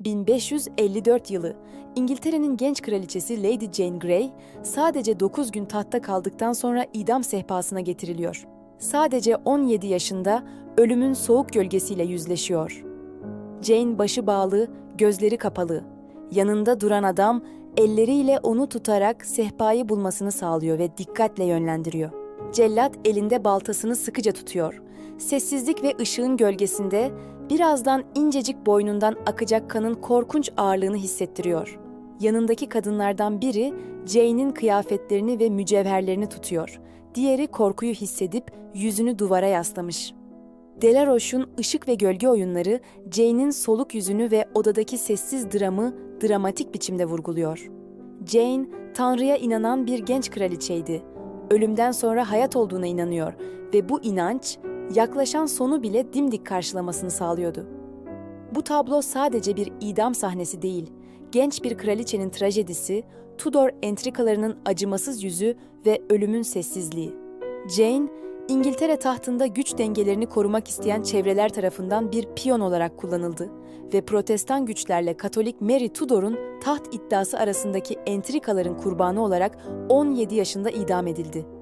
1554 yılı İngiltere'nin genç kraliçesi Lady Jane Grey sadece 9 gün tahtta kaldıktan sonra idam sehpasına getiriliyor. Sadece 17 yaşında ölümün soğuk gölgesiyle yüzleşiyor. Jane başı bağlı, gözleri kapalı. Yanında duran adam elleriyle onu tutarak sehpayı bulmasını sağlıyor ve dikkatle yönlendiriyor. Cellat elinde baltasını sıkıca tutuyor. Sessizlik ve ışığın gölgesinde birazdan incecik boynundan akacak kanın korkunç ağırlığını hissettiriyor. Yanındaki kadınlardan biri Jane'in kıyafetlerini ve mücevherlerini tutuyor. Diğeri korkuyu hissedip yüzünü duvara yaslamış. Delaroche'un ışık ve gölge oyunları Jane'in soluk yüzünü ve odadaki sessiz dramı dramatik biçimde vurguluyor. Jane, Tanrı'ya inanan bir genç kraliçeydi. Ölümden sonra hayat olduğuna inanıyor ve bu inanç yaklaşan sonu bile dimdik karşılamasını sağlıyordu. Bu tablo sadece bir idam sahnesi değil, genç bir kraliçenin trajedisi, Tudor entrikalarının acımasız yüzü ve ölümün sessizliği. Jane, İngiltere tahtında güç dengelerini korumak isteyen çevreler tarafından bir piyon olarak kullanıldı ve protestan güçlerle Katolik Mary Tudor'un taht iddiası arasındaki entrikaların kurbanı olarak 17 yaşında idam edildi.